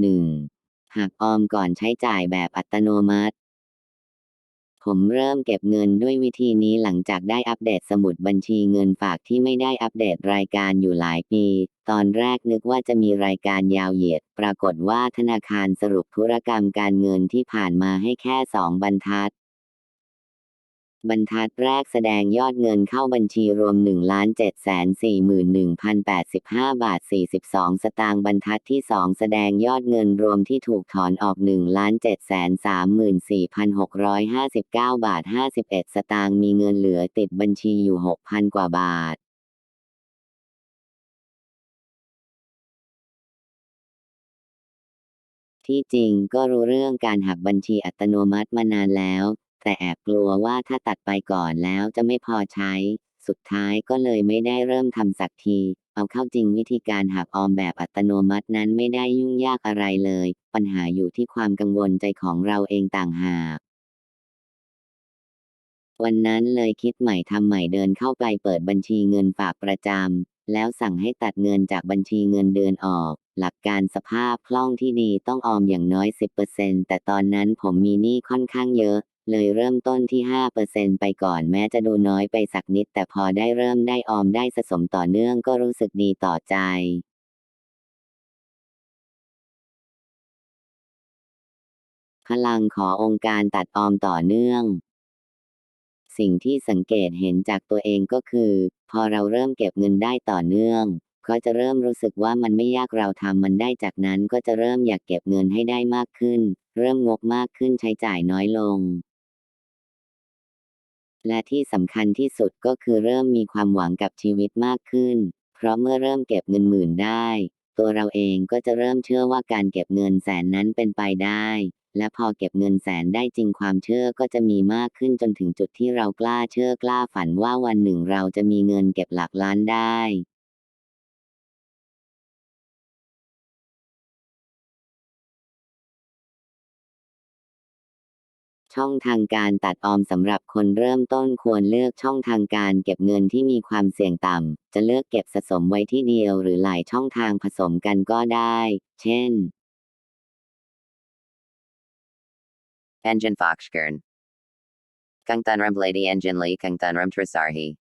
1. หากออมก่อนใช้จ่ายแบบอัตโนมัติ ผมเริ่มเก็บเงินด้วยวิธีนี้หลังจากได้อัปเดตสมุดบัญชีเงินฝากที่ไม่ได้อัปเดตรายการอยู่หลายปี ตอนแรกนึกว่าจะมีรายการยาวเหยียด ปรากฏว่าธนาคารสรุปธุรกรรมการเงินที่ผ่านมาให้แค่สองบรรทัด บรรทัดแรกแสดงยอดเงินเข้าบัญชีรวม 1,741,085 บาท 42 สตางค์บรรทัดที่ 2 แสดงยอดเงินรวมที่ถูกถอนออก 1,734,659 บาท 51 สตางค์มีเงินเหลือติดบัญชีอยู่ 6,000 กว่าบาทที่จริงก็รู้เรื่องการหักบัญชีอัตโนมัติมานานแล้ว แต่แอบกลัวว่าถ้าตัดไปก่อนแล้วจะไม่พอใช้ สุดท้ายก็เลยไม่ได้เริ่มทำสักที เอาเข้าจริงวิธีการหักออมแบบอัตโนมัตินั้นไม่ได้ยุ่งยากอะไรเลย ปัญหาอยู่ที่ความกังวลใจของเราเองต่างหากวันนั้นเลยคิดใหม่ทำใหม่เดินเข้าไปเปิดบัญชีเงินฝากประจำแล้วสั่งให้ตัดเงินจากบัญชีเงินเดือนออก หลักการสภาพคล่องที่ดีต้องออมอย่างน้อย 10%แต่ตอนนั้นผมมีหนี้ค่อนข้างเยอะ เลยเริ่มต้นที่ 5%ไปก่อนแม้จะดูน้อยไปสักนิด แต่พอได้เริ่มได้ออมได้สะสมต่อเนื่องก็รู้สึกดีต่อใจพลังขอองค์การตัดออมต่อเนื่อง สิ่งที่สังเกตเห็นจากตัวเองก็คือ พอเราเริ่มเก็บเงินได้ต่อเนื่อง ก็จะเริ่มรู้สึกว่ามันไม่ยากเราทำมันได้จากนั้นก็จะเริ่มอยากเก็บเงินให้ได้มากขึ้น เริ่มงกมากขึ้นใช้จ่ายน้อยลง และที่สำคัญที่สุดก็คือเริ่มมีความหวังกับชีวิตมากขึ้น เพราะเมื่อเริ่มเก็บเงินหมื่นได้ ตัวเราเองก็จะเริ่มเชื่อว่าการเก็บเงินแสนนั้นเป็นไปได้ และพอเก็บเงินแสนได้จริงความเชื่อก็จะมีมากขึ้นจนถึงจุดที่เรากล้าเชื่อกล้าฝันว่าวันหนึ่งเราจะมีเงินเก็บหลักล้านได้ ช่องทางการตัดออมสำหรับคนเริ่มต้นควรเลือกช่องทางการเก็บเงินที่มีความเสี่ยงต่ำ จะเลือกเก็บสะสมไว้ที่เดียวหรือหลายช่องทางผสมกันก็ได้ เช่น Engine Foxkern. Kang Tanram Lady Engine Lee Kang Tanram Trisarhi.